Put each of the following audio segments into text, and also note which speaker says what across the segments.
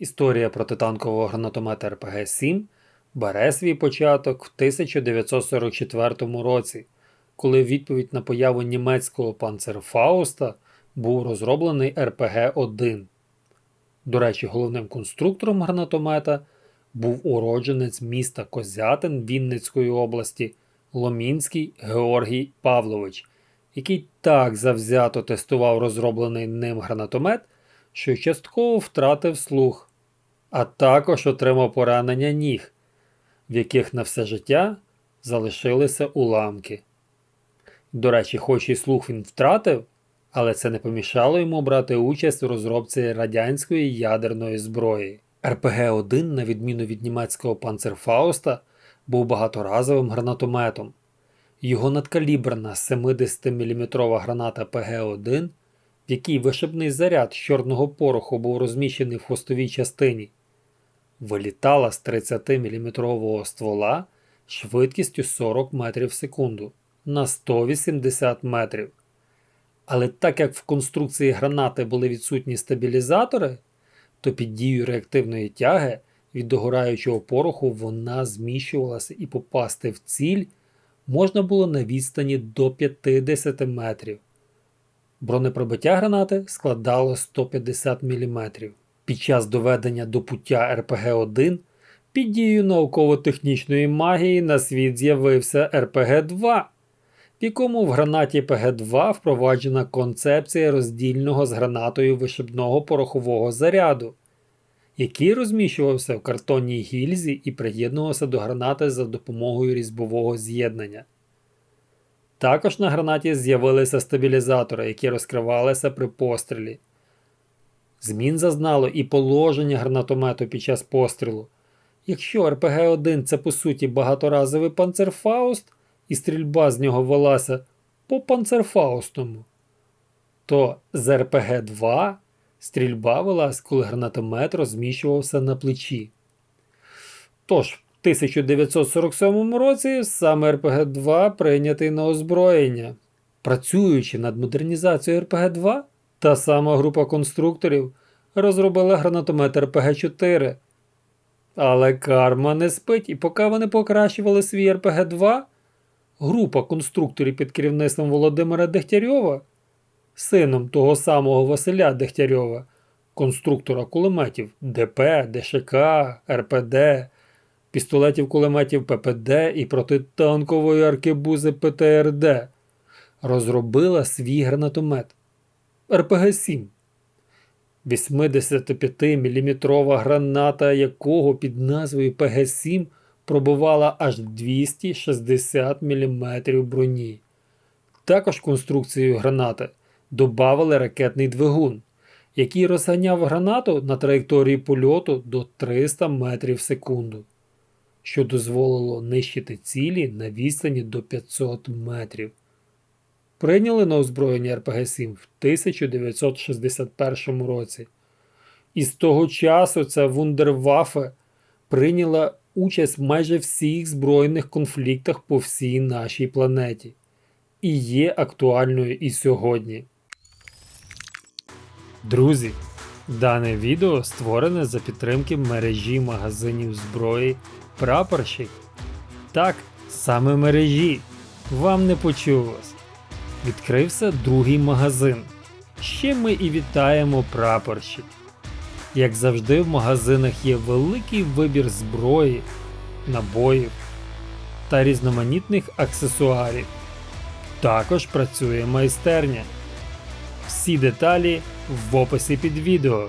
Speaker 1: Історія протитанкового гранатомета РПГ-7 бере свій початок в 1944 році, коли в відповідь на появу німецького панцерфауста був розроблений РПГ-1. До речі, головним конструктором гранатомета був уродженець міста Козятин Вінницької області Ломінський Георгій Павлович, який так завзято тестував розроблений ним гранатомет, що частково втратив слух, а також отримав поранення ніг, в яких на все життя залишилися уламки. До речі, хоч і слух він втратив, але це не помішало йому брати участь у розробці радянської ядерної зброї. РПГ-1, на відміну від німецького панцерфауста, був багаторазовим гранатометом. Його надкаліберна 70-мм граната ПГ-1, в якій вишибний заряд з чорного пороху був розміщений в хвостовій частині, вилітала з 30-мм ствола швидкістю 40 метрів в секунду на 180 метрів. Але так як в конструкції гранати були відсутні стабілізатори, то під дією реактивної тяги від догораючого пороху вона зміщувалася і попасти в ціль можна було на відстані до 50 метрів. Бронепробиття гранати складало 150 мм. Під час доведення до пуття РПГ-1 під дією науково-технічної магії на світ з'явився РПГ-2, в якому в гранаті ПГ-2 впроваджена концепція роздільного з гранатою вишибного порохового заряду, який розміщувався в картонній гільзі і приєднувався до гранати за допомогою різьбового з'єднання. Також на гранаті з'явилися стабілізатори, які розкривалися при пострілі. Змін зазнало і положення гранатомету під час пострілу. Якщо РПГ-1 це по суті багаторазовий панцерфауст, і стрільба з нього велася по панцерфаустому, то з РПГ-2 стрільба велась, коли гранатомет розміщувався на плечі. Тож, в 1947 році саме РПГ-2 прийнятий на озброєння. Працюючи над модернізацією РПГ-2, та сама група конструкторів розробила гранатомет РПГ-4. Але карма не спить, і поки вони покращували свій РПГ-2, група конструкторів під керівництвом Володимира Дегтярьова, сином того самого Василя Дегтярьова, конструктора кулеметів ДП, ДШК, РПД, пістолетів кулеметів ППД і протитанкової аркебузи ПТРД, розробила свій гранатомет РПГ-7. 85-мм граната якого під назвою ПГ-7 пробувала аж 260 мм броні. Також в конструкцію гранати додали ракетний двигун, який розганяв гранату на траєкторії польоту до 300 метрів в секунду, що дозволило нищити цілі на відстані до 500 метрів. Прийняли на озброєння РПГ-7 в 1961 році. І з того часу ця Вундерваффе прийняла участь в майже всіх збройних конфліктах по всій нашій планеті і є актуальною і сьогодні. Друзі, дане відео створене за підтримки мережі магазинів зброї Прапорщик. Так, саме мережі. Вам не почулось. Відкрився другий магазин. Ще ми і вітаємо прапорщик. Як завжди, в магазинах є великий вибір зброї, набоїв та різноманітних аксесуарів. Також працює майстерня. Всі деталі в описі під відео.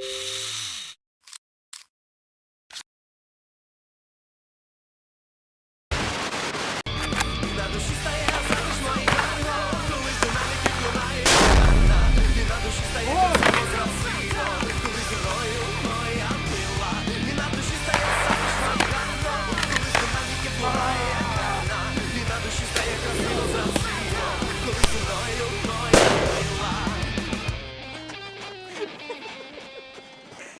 Speaker 1: you